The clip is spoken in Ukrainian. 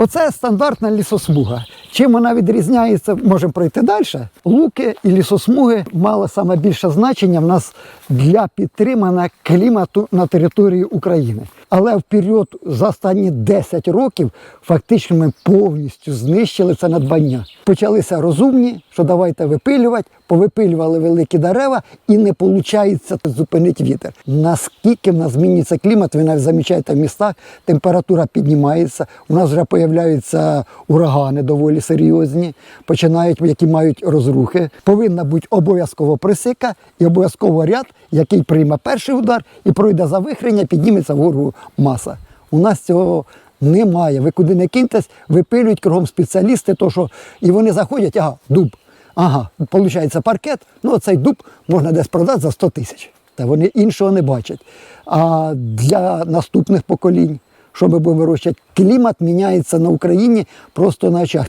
Оце стандартна лісосмуга. Чим вона відрізняється, можемо пройти далі. Луки і лісосмуги мали саме більше значення в нас для підтримання клімату на території України. Але в період за останні 10 років фактично ми повністю знищили це надбання. Почалися розумні, що давайте випилювати, повипилювали великі дерева і не виходить зупинити вітер. Наскільки в нас змінюється клімат, ви навіть замічаєте в містах, температура піднімається, у нас вже появляються урагани доволі серйозні, починають, які мають розрухи. Повинна бути обов'язково присика і обов'язково ряд, який прийме перший удар і пройде завихрення, підніметься вгору маса. У нас цього немає. Ви куди не киньтесь, випилюють кругом спеціалісти, то що і вони заходять, ага, дуб. Ага, виходить паркет, ну цей дуб можна десь продати за 100 тисяч. Та вони іншого не бачать. А для наступних поколінь, що ми будемо вирощувати, клімат міняється на Україні просто на очах.